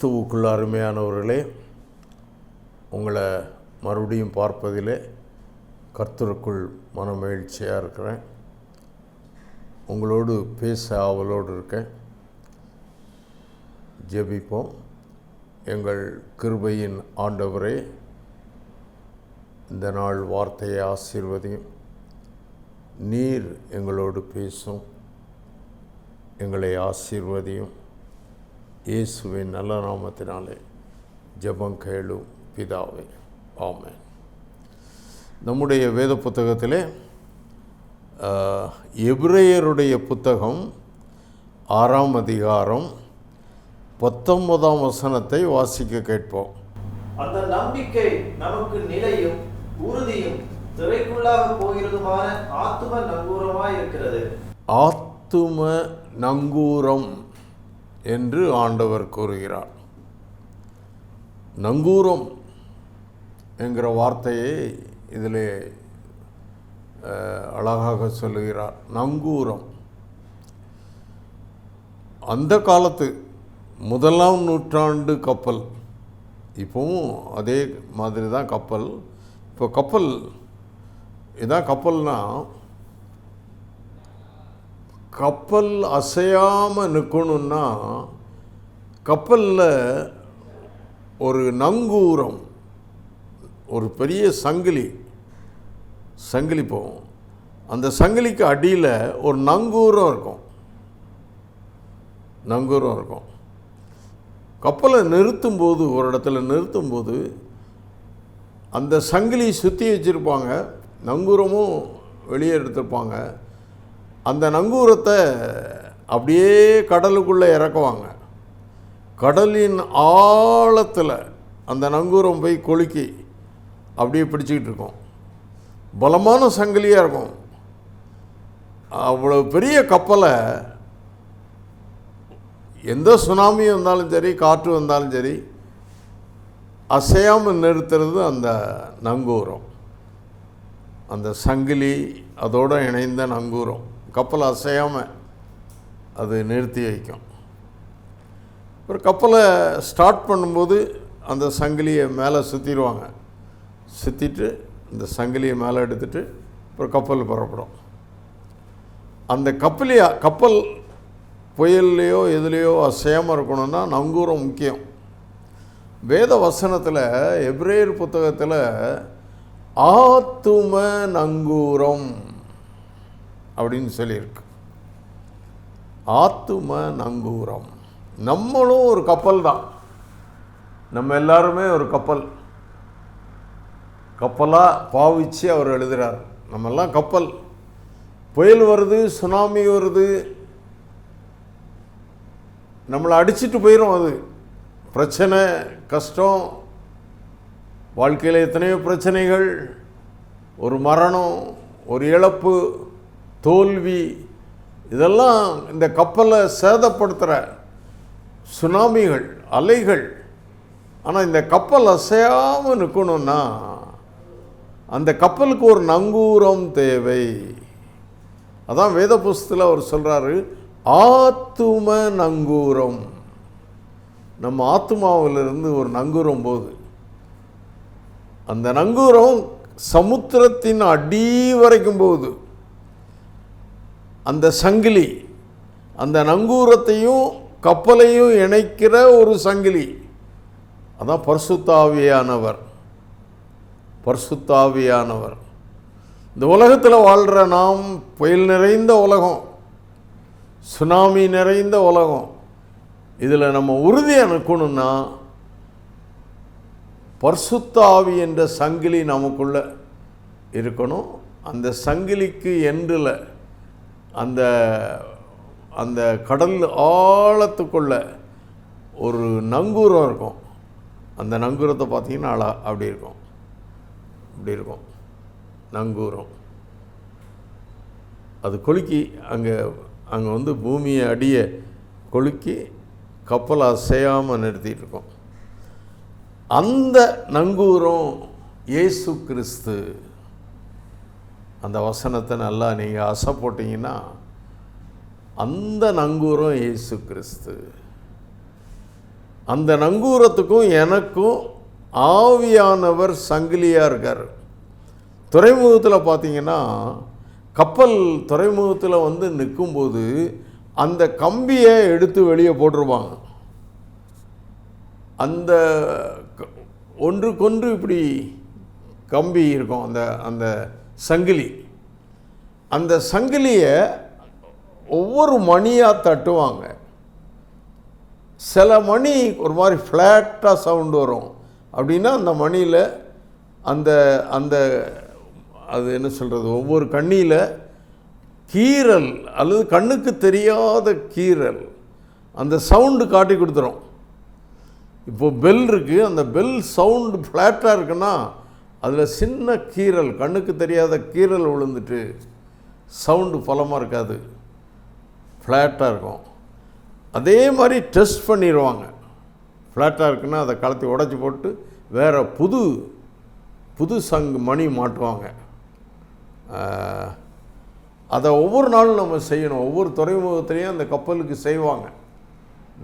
கிறிஸ்துவுக்குள் அருமையானவர்களே உங்களை மறுபடியும் பார்ப்பதிலே கர்த்தருக்குள் மனமகிழ்ச்சியாக இருக்கிறேன். உங்களோடு பேச ஆவலோடு இருக்கேன். ஜெபிப்போம். எங்கள் கிருபையின் ஆண்டவரே இந்த நாள் வார்த்தையை ஆசீர்வதியும். நீர் எங்களோடு பேசும். எங்களை ஆசீர்வதியும். இயேசுவின் நல்ல நாமத்தினாலே ஜெபம் கேளும் பிதாவே. ஆமென். நம்முடைய வேத புத்தகத்திலே எபிரேயருடைய புத்தகம் ஆறாம் அதிகாரம் பத்தொன்பதாம் வசனத்தை வாசிக்க கேட்போம். அந்த நம்பிக்கை நமக்கு நிலையும் உறுதியும் திரைக்குள்ளாக போகிறதுமான ஆத்தும நங்கூரமாய் இருக்கிறது. ஆத்தும நங்கூரம். என்று ஆண்டவர் கூறுகிறார். நங்கூரம் என்கிற வார்த்தையை இதிலே அழகாக சொல்லுகிறார். நங்கூரம். அந்த காலத்து முதலாம் நூற்றாண்டு கப்பல். இப்போவும் அதே மாதிரி தான் கப்பல். இப்போ கப்பல் இதான் கப்பல்னால் கப்பல் அசையாமல் நிற்கணுன்னா கப்பலில் ஒரு நங்கூரம் ஒரு பெரிய சங்கிலி சங்கிலி போகும். அந்த சங்கிலிக்கு அடியில் ஒரு நங்கூரம் இருக்கும். நங்கூரம் இருக்கும். கப்பலை நிறுத்தும்போது ஒரு இடத்துல நிறுத்தும்போது அந்த சங்கிலி சுற்றி வச்சுருப்பாங்க. நங்கூரமும் வெளியே எடுத்திருப்பாங்க. அந்த நங்கூரத்தை அப்படியே கடலுக்குள்ளே இறக்குவாங்க. கடலின் ஆழத்தில் அந்த நங்கூரம் போய் கொலுக்கி அப்படியே பிடிச்சிக்கிட்டு இருக்கும். பலமான சங்கிலியாக இருக்கும். அவ்வளோ பெரிய கப்பலை எந்த சுனாமி வந்தாலும் சரி காற்று வந்தாலும் சரி அசையாமல் நிறுத்துறது அந்த நங்கூரம். அந்த சங்கிலி அதோடு இணைந்த நங்கூரம். கப்பல் அசையாமல் அது நிறுத்தி வைக்கும். ஒரு கப்பலை ஸ்டார்ட் பண்ணும்போது அந்த சங்கிலியை மேலே சுற்றிடுவாங்க சுற்றிட்டு இந்த சங்கிலியை மேலே எடுத்துட்டு அப்புறம் கப்பல் புறப்படும். அந்த கப்பலையா கப்பல் புயல்லையோ எதுலேயோ அசையாமல் இருக்கணும்னா நங்கூரம் முக்கியம். வேத வசனத்தில் எப்ரேயர் புத்தகத்தில் ஆத்தும நங்கூரம். அப்படின்னு சொல்லியிருக்கு. ஆத்தும நங்கூரம். நம்மளும் ஒரு கப்பல் தான். நம்ம எல்லாருமே ஒரு கப்பல். கப்பலாக பாவிச்சு அவர் எழுதுகிறார் நம்மெல்லாம் கப்பல். புயல் வருது சுனாமி வருது. நம்மளை அடிச்சிட்டு போயிடும் அது. பிரச்சனை கஷ்டம். வாழ்க்கையில் எத்தனையோ பிரச்சனைகள். ஒரு மரணம் ஒரு இழப்பு. தோல்வி இதெல்லாம் இந்த கப்பலை சேதப்படுத்துகிற சுனாமிகள் அலைகள். ஆனால் இந்த கப்பல் அசையாமல் நிற்கணும்னா அந்த கப்பலுக்கு ஒரு நங்கூரம் தேவை. அதான் வேத புஸ்தத்தில் அவர் சொல்கிறாரு ஆத்தும நங்கூரம். நம்ம ஆத்மாவிலிருந்து ஒரு நங்கூரம் போகுது. அந்த நங்கூரம் சமுத்திரத்தின் அடி வரைக்கும் போகுது. அந்த சங்கிலி அந்த நங்கூரத்தையும் கப்பலையும் இணைக்கிற ஒரு சங்கிலி. அதான் பர்சுத்தாவியானவர். பர்சுத்தாவியானவர். இந்த உலகத்தில் வாழ்கிற நாம் புயல் நிறைந்த உலகம் சுனாமி நிறைந்த உலகம். இதில் நம்ம உறுதியாக நிற்கணும்னா பர்சுத்தாவி என்ற சங்கிலி நமக்குள்ளே இருக்கணும். அந்த சங்கிலிக்கு என்றில் அந்த அந்த கடல் ஆழத்துக்குள்ள ஒரு நங்கூரம் இருக்கும். அந்த நங்கூரத்தை பார்த்தீங்கன்னா அழா அப்படி இருக்கும். இப்படி இருக்கும். நங்கூரம். அது கொலுக்கி அங்கே அங்கே வந்து பூமியை அடியை கொலுக்கி கப்பலை அசையாமல் நிறுத்திட்டு இருக்கோம். அந்த நங்கூரம் இயேசு கிறிஸ்து. அந்த வசனத்தை நல்லா நீங்கள் அசை போட்டிங்கன்னா அந்த நங்கூரம் இயேசு கிறிஸ்து. அந்த நங்கூரத்துக்கும் எனக்கும் ஆவியானவர் சங்கிலியாக இருக்கார். துறைமுகத்தில் பார்த்தீங்கன்னா கப்பல் துறைமுகத்தில் வந்து நிற்கும்போது அந்த கம்பியை எடுத்து வெளியே போட்டுருவாங்க. அந்த க- ஒன்றுக்கொன்று இப்படி கம்பி இருக்கும். அந்த அந்த சங்கிலி. அந்த சங்கிலியை ஒவ்வொரு மணியாக தட்டுவாங்க. சில மணி ஒரு மாதிரி ஃப்ளாட்டாக சவுண்டு வரும். அப்படின்னா அந்த மணியில் அந்த அந்த அது என்ன சொல்கிறது ஒவ்வொரு கண்ணியில் கீறல் அல்லது கண்ணுக்கு தெரியாத கீறல் அந்த சவுண்டு காட்டி கொடுத்துரும். இப்போ பெல் இருக்குது அந்த பெல் சவுண்டு ஃப்ளாட்டாக இருக்குன்னா அதில் சின்ன கீறல் கண்ணுக்கு தெரியாத கீறல் விழுந்துட்டு சவுண்டு பலமாக இருக்காது. ஃப்ளாட்டாக இருக்கும். அதே மாதிரி டெஸ்ட் பண்ணிடுவாங்க ஃப்ளாட்டாக இருக்குன்னா அதை கலத்தி உடச்சி போட்டு வேறு புது புது சங்கு மணி மாட்டுவாங்க அதை ஒவ்வொரு நாளும் நம்ம செய்யணும். ஒவ்வொரு துறைமுகத்திலையும் அந்த கப்பலுக்கு செய்வாங்க.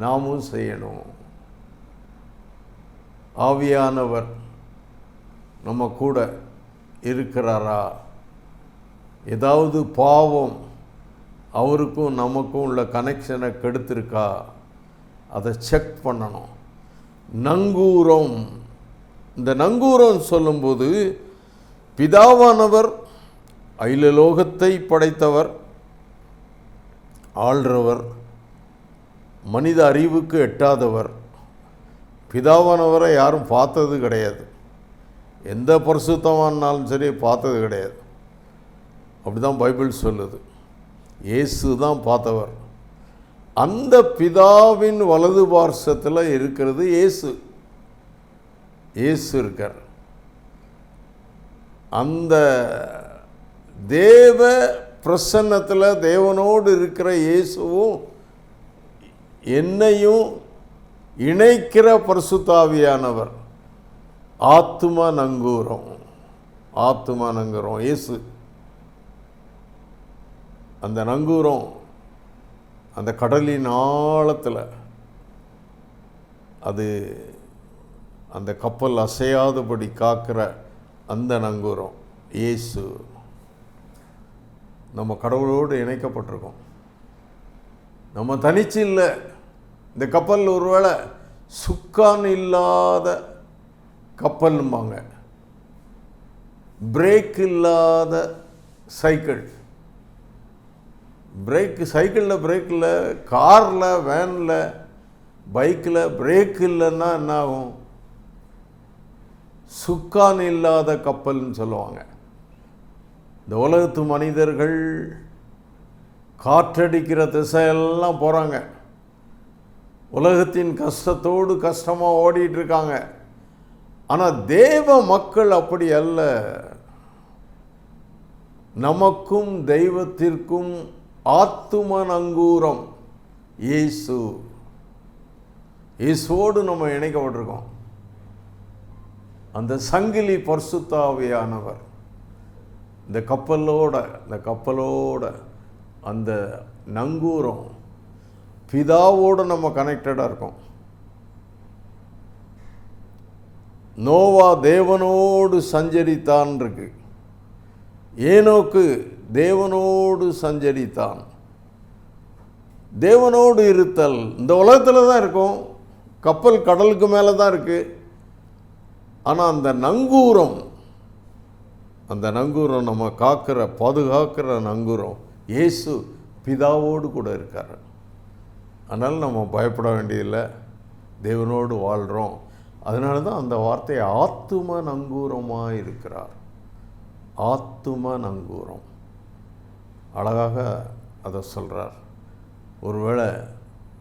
நாமும் செய்யணும். ஆவியானவர். நம்ம கூட இருக்கிறாரா? ஏதாவது பாவம் அவருக்கும் நமக்கும் உள்ள கனெக்ஷனை கெடுத்திருக்கா? அதை செக் பண்ணணும். நங்கூரம். இந்த நங்கூரம் சொல்லும்போது பிதாவானவர் அயிலலோகத்தை படைத்தவர் ஆள்றவர் மனித அறிவுக்கு எட்டாதவர். பிதாவானவரை யாரும் பார்த்தது கிடையாது. எந்த பரிசுத்தமானாலும் சரி பார்த்தது கிடையாது. அப்படி தான் பைபிள் சொல்லுது. இயேசு தான் பார்த்தவர். அந்த பிதாவின் வலது பார்சத்தில் இருக்கிறது இயேசு. இயேசு இருக்கார். அந்த தேவ பிரசன்னத்தில் தேவனோடு இருக்கிற இயேசுவும் என்னையும் இணைக்கிற பரிசுத்தாவியானவர். ஆத்தும நங்கூரம். ஆத்தும நங்கூரம். இயேசு. அந்த நங்கூரம் அந்த கடலின் ஆழத்தில் அது அந்த கப்பல் அசையாதபடி காக்கிற அந்த நங்கூரம் இயேசு. நம்ம கடவுளோடு இணைக்கப்பட்டிருக்கோம். நம்ம தனிச்சு இல்லை. இந்த கப்பல் ஒருவேளை சுக்கான் இல்லாத கப்பல்ம்பாங்க பிரேக் இல்லாத சைக்கிள் பிரேக்கு சைக்கிளில் பிரேக்கில் காரில் வேனில் பைக்கில் பிரேக் இல்லைன்னா என்ன ஆகும் சுக்கான் இல்லாத கப்பல்னு சொல்லுவாங்க. இந்த உலகத்து மனிதர்கள் காற்றடிக்கிற திசையெல்லாம் போகிறாங்க உலகத்தின் கஷ்டத்தோடு கஷ்டமாக ஓடிட்டு இருக்காங்க. ஆனால் தேவ மக்கள் அப்படி அல்ல. நமக்கும் தெய்வத்திற்கும் ஆத்தும நங்கூரம் இயேசு. இயேசுவோடு நம்ம இணைக்கப்பட்டிருக்கோம். அந்த சங்கிலி பர்சுத்தாவியானவர் இந்த கப்பலோட இந்த கப்பலோட அந்த நங்கூரம் பிதாவோடு நம்ம கனெக்டடாக இருக்கோம். நோவா தேவனோடு சஞ்சரித்தான் இருக்கு ஏனோக்கு தேவனோடு சஞ்சரித்தான். தேவனோடு இருத்தல் இந்த உலகத்தில் தான் இருக்கும். கப்பல் கடலுக்கு மேலே தான் இருக்குது ஆனால் அந்த நங்கூரம் அந்த நங்கூரம் நம்ம காக்கிற பாதுகாக்கிற நங்கூரம் இயேசு பிதாவோடு கூட இருக்கார். அதனால் நம்ம பயப்பட வேண்டியதில்லை. தேவனோடு வாழ்கிறோம் அதனால தான் அந்த வார்த்தை ஆத்தும நங்கூரமாக இருக்கிறார் ஆத்தும நங்கூரம் அழகாக அதை சொல்கிறார் ஒருவேளை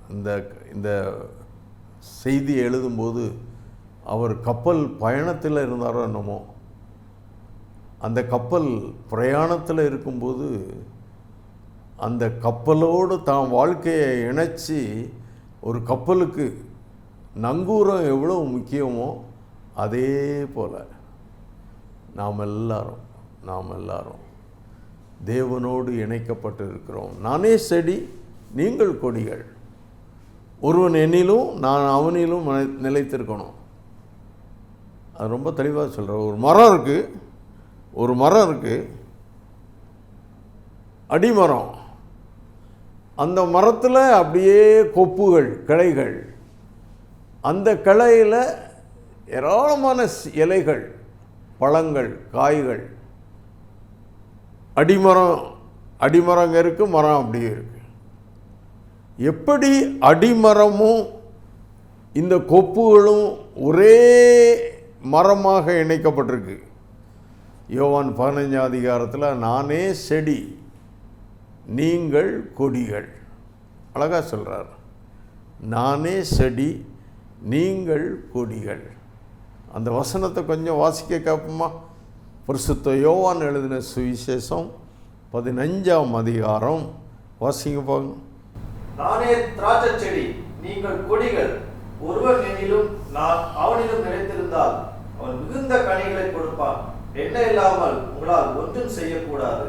இந்த இந்த செய்தி எழுதும்போது அவர் கப்பல் பயணத்தில் இருந்தாரோ என்னமோ அந்த கப்பல் பிரயாணத்தில் இருக்கும்போது அந்த கப்பலோடு தான் வாழ்க்கையை இணைச்சி ஒரு கப்பலுக்கு நங்கூரம் எவ்வளோ முக்கியமோ அதே போல் நாம் எல்லாரும் நாம் எல்லாரும் தேவனோடு இணைக்கப்பட்டு இருக்கிறோம் நானே செடி நீங்கள் கொடிகள். ஒருவன் என்னிலும் நான் அவனிலும் நிலை- நிலைத்திருக்கணும். அது ரொம்ப தெளிவாக சொல்கிறேன் ஒரு மரம் இருக்குது ஒரு மரம் இருக்குது அடிமரம். அந்த மரத்தில் அப்படியே கொப்புகள் கிளைகள். அந்த கிளையில் ஏராளமான இலைகள் பழங்கள் காய்கள். அடிமரம் அடிமரம் இருக்குது மரம் அப்படியே இருக்குது எப்படி அடிமரமும் இந்த கொப்புகளும் ஒரே மரமாக இணைக்கப்பட்டிருக்கு? யோவான் பதினஞ்சாம் அதிகாரத்தில் நானே செடி நீங்கள் கொடிகள். அழகா சொல்கிறார் நானே செடி நீங்கள் கொடிகள். அந்த வசனத்தை கொஞ்சம் வாசிக்க கேட்போமா? பரிசுத்த யோவான் எழுதின சுவிசேஷம் பதினஞ்சாம் அதிகாரம். வாசிங்க போங்க நானே திராட்சை செடி நீங்கள் கொடிகள். ஒருவன் என்னிலும் நான் அவனிலும் நிலைத்திருந்தால் அவன் மிகுந்த கனிகளை கொடுப்பான். என்ன இல்லாமல் உங்களால் ஒன்றும் செய்யக்கூடாது.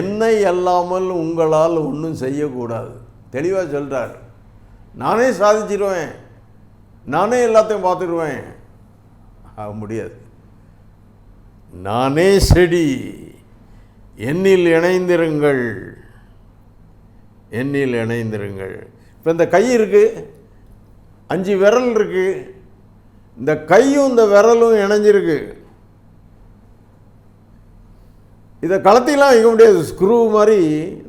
என்னை அல்லாமல் உங்களால் ஒன்றும் செய்யக்கூடாது. தெளிவாக சொல்கிறார் நானே சாதிச்சிருவேன். நானே எல்லாத்தையும் பார்த்துடுவேன் ஆக முடியாது. நானே செடி என்னில் இணைந்திருங்கள். என்னில் இணைந்திருங்கள். இப்போ இந்த கை இருக்குது அஞ்சு விரல் இருக்குது இந்த கையும் இந்த விரலும் இணைஞ்சிருக்கு. இதை கலத்திலாம் வைக்க முடியாது. ஸ்க்ரூ மாதிரி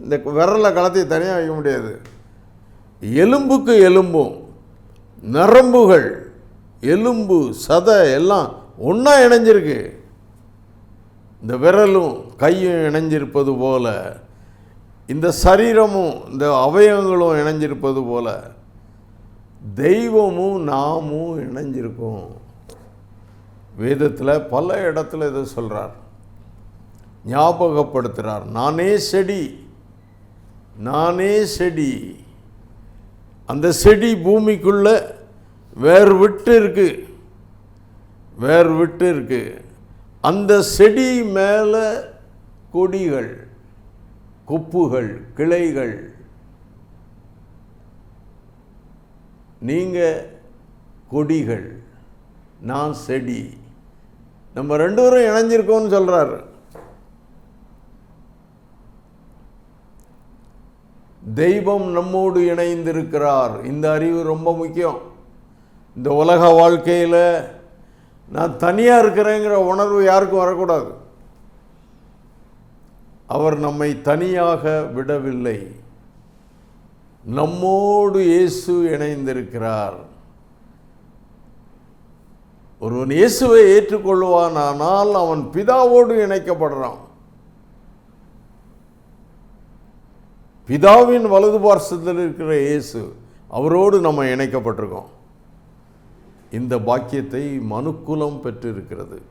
இந்த விரலை கலத்தி தனியாக வைக்க முடியாது. எலும்புக்கு எலும்பும். நரம்புகள் எலும்பு சதை எல்லாம் ஒன்றா இணைஞ்சிருக்கு. இந்த விரலும் கையும் இணைஞ்சிருப்பது போல இந்த சரீரமும் இந்த அவயவங்களும் இணைஞ்சிருப்பது போல தெய்வமும் நாமும் இணைஞ்சிருக்கும். வேதத்தில் பல இடத்துல இதை சொல்கிறார் ஞாபகப்படுத்துகிறார் நானே செடி நானே செடி. அந்த செடி பூமிக்குள்ள வேர் விட்டு இருக்கு. வேர் விட்டு இருக்கு. அந்த செடி மேலே கொடிகள் கொப்புகள் கிளைகள். நீங்கள் கொடிகள் நான் செடி. நம்ம ரெண்டு பேரும் இணைஞ்சிருக்கோம்னு சொல்கிறாரு தெய்வம் நம்மோடு இணைந்திருக்கிறார். இந்த அறிவு ரொம்ப முக்கியம். இந்த உலக வாழ்க்கையில் நான் தனியாக இருக்கிறேங்கிற உணர்வு யாருக்கும் வரக்கூடாது. அவர் நம்மை தனியாக விடவில்லை. நம்மோடு இயேசு இணைந்திருக்கிறார். ஒருவன் இயேசுவை ஏற்றுக்கொள்வானானால் அவன் பிதாவோடு இணைக்கப்படுறான். பிதாவின் வலது பார்சத்தில் இருக்கிற இயேசு அவரோடு நம்ம இணைக்கப்பட்டிருக்கோம். இந்த பாக்கியத்தை மனுக்குலம் பெற்றிருக்கிறது.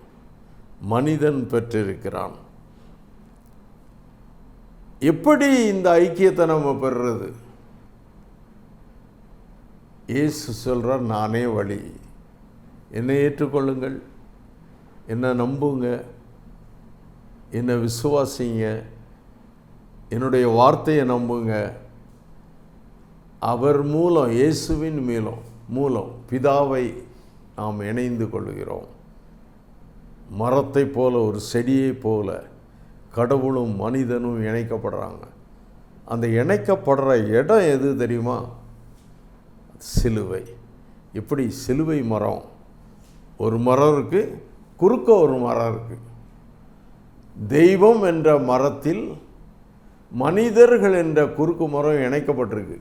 மனிதன் பெற்றிருக்கிறான். எப்படி இந்த ஐக்கியத்தை நம்ம பெறுறது? இயேசு சொல்கிறார் நானே வழி. என்னை ஏற்றுக்கொள்ளுங்கள். என்னை நம்புங்க. என்னை விசுவாசிங்க. என்னுடைய வார்த்தையை நம்புங்க. அவர் மூலம் இயேசுவின் மூலம் மூலம் பிதாவை நாம் இணைந்து கொள்கிறோம். மரத்தைப் போல ஒரு செடியைப் போல கடவுளும் மனிதனும் இணைக்கப்படுறாங்க. அந்த இணைக்கப்படுற இடம் எது தெரியுமா? சிலுவை. இப்படி சிலுவை மரம். ஒரு மரம் இருக்குது குறுக்க ஒரு மரம் இருக்குது தெய்வம் என்ற மரத்தில் மனிதர்கள் என்ற குறுக்கு மரம் இணைக்கப்பட்டிருக்கு.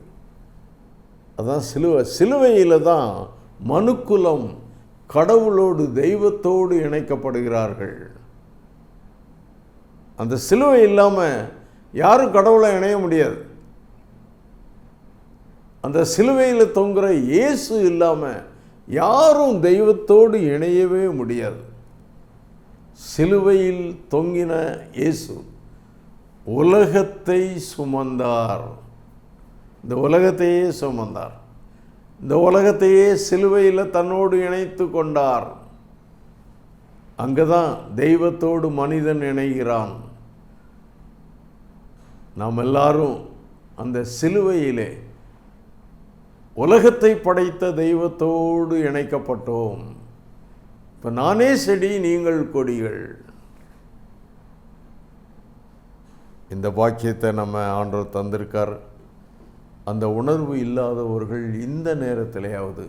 அதான் சிலுவை சிலுவையில் தான் மனுக்குலம் கடவுளோடு தெய்வத்தோடு இணைக்கப்படுகிறார்கள். அந்த சிலுவை இல்லாமல் யாரும் கடவுளை இணைய முடியாது. அந்த சிலுவையில் தொங்குற இயேசு இல்லாமல் யாரும் தெய்வத்தோடு இணையவே முடியாது. சிலுவையில் தொங்கின இயேசு. உலகத்தை சுமந்தார். இந்த உலகத்தையே சுமந்தார். இந்த உலகத்தையே சிலுவையில் தன்னோடு இணைத்து கொண்டார். அங்கே தான் தெய்வத்தோடு மனிதன் இணைகிறான். நாம் எல்லாரும் அந்த சிலுவையிலே உலகத்தை படைத்த தெய்வத்தோடு இணைக்கப்பட்டோம். இப்போ நானே செடி நீங்கள் கொடிகள். இந்த பாக்கியத்தை நம்ம ஆண்டவர் தந்திருக்கார். அந்த உணர்வு இல்லாதவர்கள் இந்த நேரத்திலேயாவது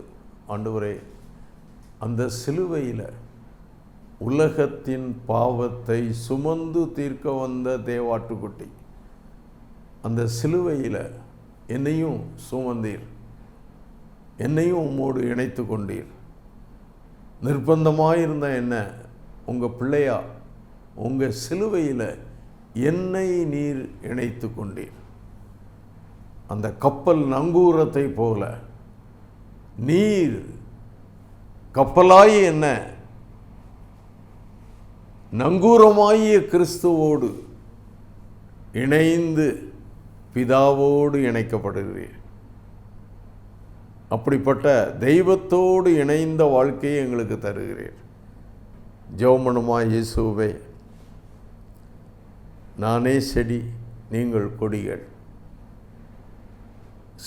ஆண்டவரே அந்த சிலுவையில் உலகத்தின் பாவத்தை சுமந்து தீர்க்க வந்த தேவாட்டுக்குட்டி அந்த சிலுவையில் என்னையும் சுமந்தீர். என்னையும் உம்மோடு இணைத்து கொண்டீர். நிர்பந்தமாயிருந்த என்ன? உங்கள் பிள்ளையா? உங்கள் சிலுவையில் என்னை நீர் இணைத்து கொண்டீர். அந்த கப்பல் நங்கூரத்தை போல நீர் கப்பலாய் என்ன? நங்கூரமாகிய கிறிஸ்துவோடு இணைந்து பிதாவோடு இணைக்கப்படுகிறீர். அப்படிப்பட்ட தெய்வத்தோடு இணைந்த வாழ்க்கையை எங்களுக்கு தருகிறீர். ஜெவமனுமா இயேசுவே. நானே செடி நீங்கள் கொடிகள்.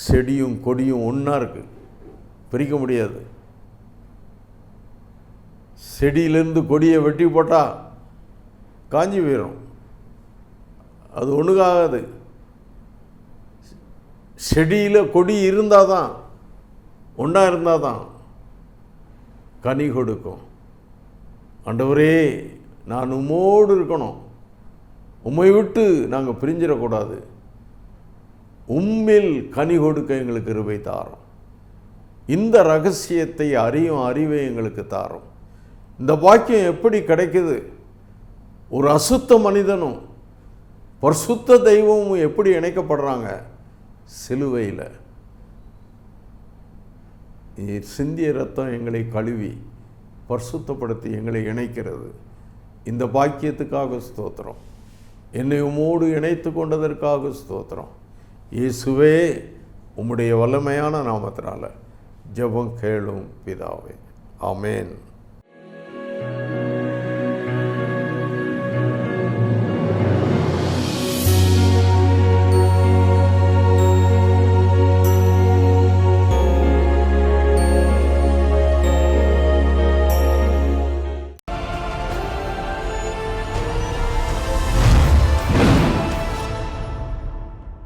செடியும் கொடியும் ஒன்றா இருக்கு. பிரிக்க முடியாது. செடியிலேருந்து கொடியை வெட்டி போட்டால் காஞ்சி போயிடும் அது ஒன்றுக்காகாது செடியில் கொடி இருந்தால் தான் ஒன்றா இருந்தால் தான் கனி கொடுக்கும். ஆண்டவரே நான் உம்மோடு இருக்கணும். உம்மை விட்டு நாங்கள் பிரிஞ்சிடக்கூடாது. உம்மில் கனி கொடுக்க எங்களுக்கு இருவை தாரும். இந்த ரகசியத்தை அறியும் அறிவை எங்களுக்கு தாரும். இந்த பாக்கியம் எப்படி கிடைக்குது? ஒரு அசுத்த மனிதனும் பரிசுத்த தெய்வமும் எப்படி இணைக்கப்படுறாங்க? சிலுவையில். சிந்திய ரத்தம் எங்களை கழுவி பரிசுத்தப்படுத்தி எங்களை இணைக்கிறது. இந்த பாக்கியத்துக்காக ஸ்தோத்திரம். என்னை உமோடு இணைத்து கொண்டதற்காக ஸ்தோத்திரம். இயேசுவே உம்முடைய வல்லமையான நாமத்தினால ஜெபம் கேளும் பிதாவே. ஆமேன்.